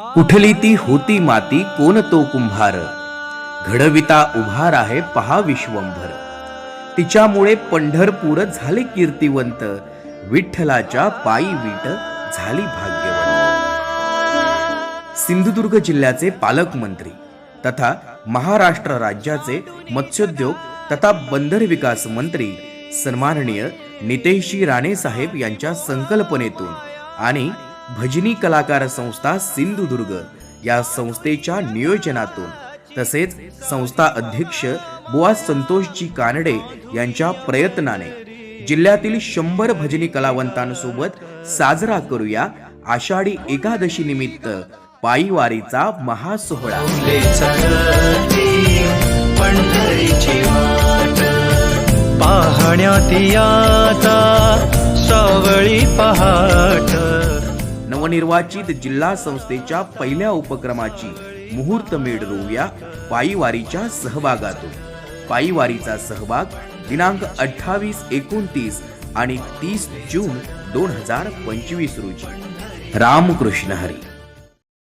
कुठली ती होती माती कोण तो कुंभार? घडविता उभार आहे पहा विश्वंभर. तिच्यामुळे पंढरपूर झाले कीर्तिवंत विठ्ठलाच्या पायी वीट झाली भाग्यवंत. सिंधुदुर्ग जिल्ह्याचे पालकमंत्री तथा महाराष्ट्र राज्याचे मत्स्योद्योग तथा बंदर विकास मंत्री सन्माननीय नितेशजी राणे साहेब यांच्या संकल्पनेतून आणि भजनी कलाकार संस्था सिंधुदुर्ग या संस्थेच्या नियोजनातून तसेच संस्था अध्यक्ष बुवा संतोषजी कानडे यांच्या प्रयत्नाने जिल्ह्यातील शंभर भजनी कलावंतांसोबत साजरा करूया आषाढी एकादशी निमित्त पायीवारीचा महासोहळा. पाहण्यात याचा सावळी पहाट. नवनिर्वाचित जिल्हा संस्थेच्या पहिल्या उपक्रमाची मुहूर्त मेढ रोवूया पायीवारीच्या सहभागातून. पायीवारीचा सहभाग दिनांक अठ्ठावीस एकोणतीस आणि तीस जून दोन हजार पंचवीस रोजी. रामकृष्ण हरी.